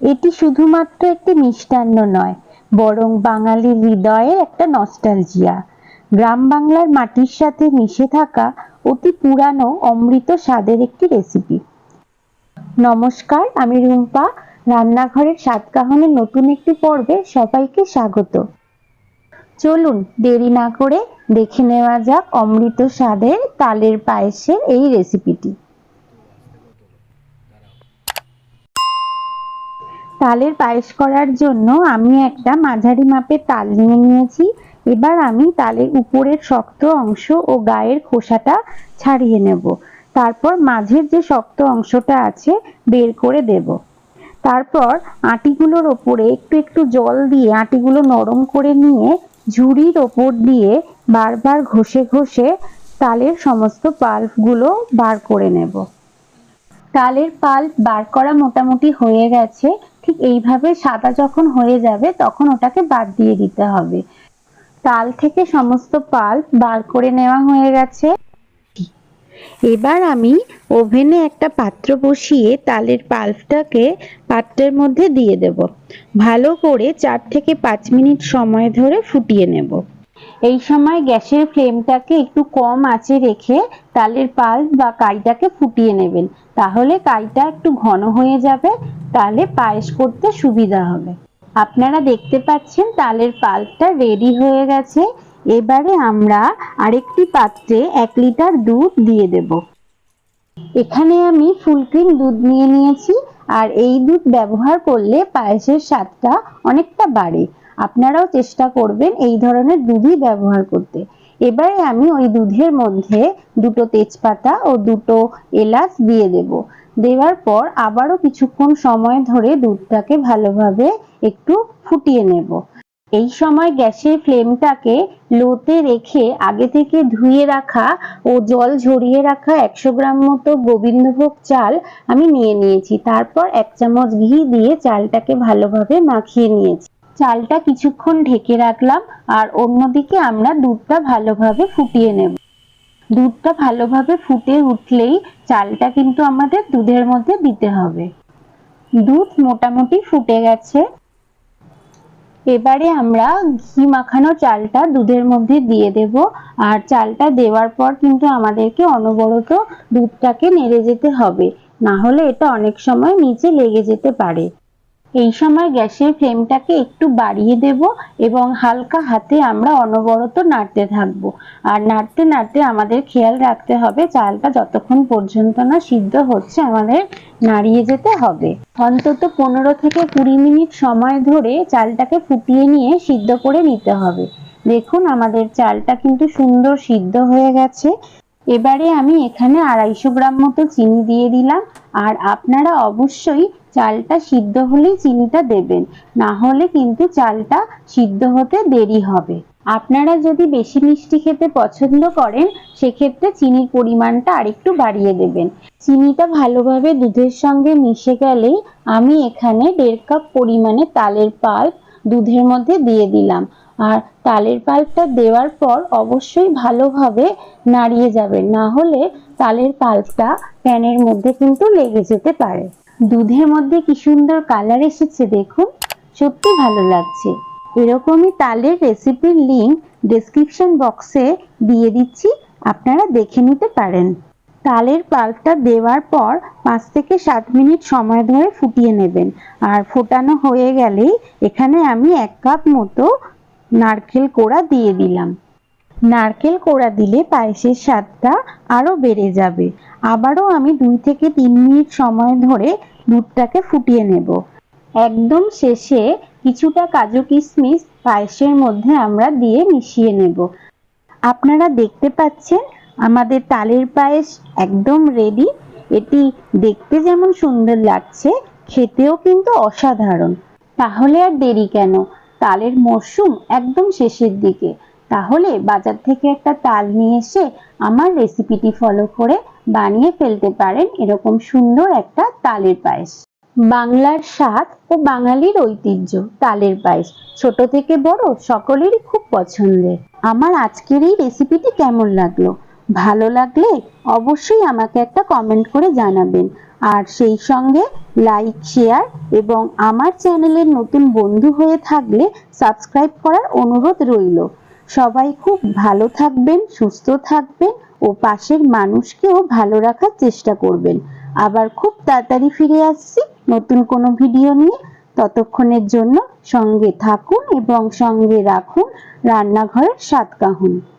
এটি শুধুমাত্র একটি মিষ্টান্ন নয়, বরং বাঙালির হৃদয়ে একটা নস্টালজিয়া গ্রাম বাংলার মাটির সাথে মিশে থাকা অতি পুরানো অমৃত স্বাদের একটি রেসিপি নমস্কার, আমি রুম্পা। রান্নাঘরের সাতকাহনের নতুন একটি পর্বে সবাইকে স্বাগত। চলুন, দেরি না করে দেখে নেওয়া যাক অমৃত স্বাদের তালের পায়েসের এই রেসিপিটি তালের পায়েস করার জন্য আমি একটা মাঝারি মাপের তাল নিয়ে নিয়েছি। এবার আমি তালের উপরের শক্ত অংশ ও গায়ের খোসাটা ছাড়িয়ে নেব। তারপর মাঝের যে শক্ত অংশটা আছে বের করে দেব। তারপর আটিগুলোর ওপরে একটু একটু জল দিয়ে আটিগুলো নরম করে নিয়ে ঝুড়ির ওপর দিয়ে বারবার ঘষে ঘষে তালের সমস্ত পাল্পগুলো বার করে নেব। তালের পাল্প বার করা মোটামুটি হয়ে গেছে। ঠিক এইভাবে সাদা যখন হয়ে যাবে তখন ওটাকে বাদ দিয়ে দিতে হবে। তাল থেকে সমস্ত পাল্প বার করে নেওয়া হয়ে গেছে। এবার আমি ওভেনে একটা পাত্র বসিয়ে তালের পাল্পটাকে পাত্রের মধ্যে দিয়ে দেব। ভালো করে চার থেকে পাঁচ মিনিট সময় ধরে ফুটিয়ে নেব। এই সময় গ্যাসের ফ্লেমটাকে একটু কম আঁচে রেখে তালের পাল্প বা কাইটাকে ফুটিয়ে নেবেন। তাহলে কাইটা একটু ঘন হয়ে যাবে তাহলে পায়েস করতে সুবিধা হবে। আপনারা দেখতে পাচ্ছেন তালের পাল্পটা রেডি হয়ে গেছে। এবারে আমরা আরেকটি পাত্রে এক লিটার দুধ দিয়ে দেব। এখানে আমি ফুল ক্রিম দুধ নিয়ে নিয়েছি, আর এই দুধ ব্যবহার করলে পায়েসের স্বাদটা অনেকটা বাড়ে। আপনারাও চেষ্টা করবেন এই ধরনের দুধই ব্যবহার করতে। এবারে আমি ওই দুধের মধ্যে দুটো তেজপাতা ও দুটো এলাচ দিয়ে দেব। দেওয়ার পর আবারও কিছুক্ষণ সময় ধরে দুধটাকে ভালোভাবে একটু ফুটিয়ে নেব। এই সময় গ্যাসের ফ্লেমটাকে লোতে রেখে আগে থেকে ধুয়ে রাখা ও জল ঝরিয়ে রাখা একশো গ্রাম মতো গোবিন্দভোগ চাল আমি নিয়ে নিয়েছি। তারপর এক চামচ ঘি দিয়ে চালটাকে ভালোভাবে মাখিয়ে নিয়েছি। চালটা কিছুক্ষণ ঢেকে রাখলাম আর অন্যদিকে আমরা দুধটা ভালোভাবে ফুটিয়ে নেব। দুধটা ভালোভাবে ফুটে উঠলেই চালটা কিন্তু আমাদের দুধের মধ্যে দিতে হবে। দুধ মোটামুটি ফুটে গেছে। এবারে আমরা ঘি মাখানো চালটা দুধের মধ্যে দিয়ে দেব আর চালটা দেওয়ার পর কিন্তু আমাদেরকে অনবরত দুধটাকে নেড়ে যেতে হবে। না হলে এটা অনেক সময় নিচে লেগে যেতে পারে। এই সময় গ্যাসের ফ্লেমটাকে একটু বাড়িয়ে দেব এবং হালকা হাতে আমরা অনবরত নাড়তে থাকব। আর নাড়তে নাড়তে আমাদের খেয়াল রাখতে হবে, চালটা যতক্ষণ পর্যন্ত না সিদ্ধ হচ্ছে আমাদের নাড়িয়ে যেতে হবে। অন্তত পনেরো থেকে কুড়ি মিনিট সময় ধরে চালটাকে ফুটিয়ে নিয়ে সিদ্ধ করে নিতে হবে। দেখুন আমাদের চালটা কিন্তু সুন্দর সিদ্ধ হয়ে গেছে। এবারে আমি এখানে আড়াইশো গ্রাম মতো চিনি দিয়ে দিলাম। আর আপনারা অবশ্যই চালটা সিদ্ধ হলেই চিনিটা দেবেন। না হলে কিন্তু চালটা সিদ্ধ হতে দেরি হবে। আপনারা যদি বেশি মিষ্টি খেতে পছন্দ করেন, সেক্ষেত্রে চিনির পরিমাণটা আরেকটু বাড়িয়ে দেবেন। চিনিটা ভালোভাবে দুধের সঙ্গে মিশে গেলেই আমি এখানে দেড় কাপ পরিমাণে তালের পাল্প দুধের মধ্যে দিয়ে দিলাম। আর তালের পাল্পটা দেওয়ার পর অবশ্যই ভালোভাবে নাড়িয়ে যাবেন। না হলে তালের পাল্পটা প্যানের মধ্যে কিন্তু লেগে যেতে পারে। দুধের মধ্যে কি সুন্দর কালার এসেছে দেখুন, সত্যি ভালো লাগছে। এরকমই তালের রেসিপির লিঙ্ক ডেসক্রিপশন বক্সে দিয়ে দিচ্ছি, আপনারা দেখে নিতে পারেন। তালের পাল্পটা দেওয়ার পর পাঁচ থেকে সাত মিনিট সময় ধরে ফুটিয়ে নেবেন। আর ফোটানো হয়ে গেলেই এখানে আমি এক কাপ মতো নারকেল কোড়া দিয়ে দিলাম। নারকেল কোড়া দিলে পায়েসের স্বাদটা আরও বেড়ে যাবে। আবারও আমি দুই থেকে তিন মিনিট সময় ধরে দুধটাকে ফুটিয়ে নেব। একদম শেষে কিছুটা কাজু কিশমিশ পায়েসের মধ্যে আমরা দিয়ে মিশিয়ে নেব। আপনারা দেখতে পাচ্ছেন, আমাদের তালের পায়েস একদম রেডি এটি দেখতে যেমন সুন্দর লাগছে, খেতেও কিন্তু অসাধারণ। তাহলে আর দেরি কেন? তালের মরশুম একদম শেষের দিকে। তাহলে বাজার থেকে একটা তাল নিয়ে এসে আমার রেসিপিটি ফলো করে বানিয়ে ফেলতে পারেন এরকম সুন্দর একটা তালের পায়েস। বাংলার স্বাদ ও বাঙালির ঐতিহ্য তালের পায়েস, ছোট থেকে বড় সকলেরই খুব পছন্দের। আমার আজকের এই রেসিপিটি কেমন লাগল? ভালো লাগলে অবশ্যই আমাকে একটা কমেন্ট করে জানাবেন। আর সেই সঙ্গে লাইক শেয়ার এবং আমার চ্যানেলের নতুন বন্ধু হয়ে থাকলে সাবস্ক্রাইব করার অনুরোধ রইল। সবাই খুব ভালো থাকবেন, সুস্থ থাকবেন ও পাশের মানুষকেও ভালো রাখার চেষ্টা করবেন। আবার খুব তাড়াতাড়ি ফিরে আসছি নতুন কোনো ভিডিও নিয়ে। ততক্ষণের জন্য সঙ্গে থাকুন এবং সঙ্গে রাখুন রান্নাঘরের সাতকাহন কাহুন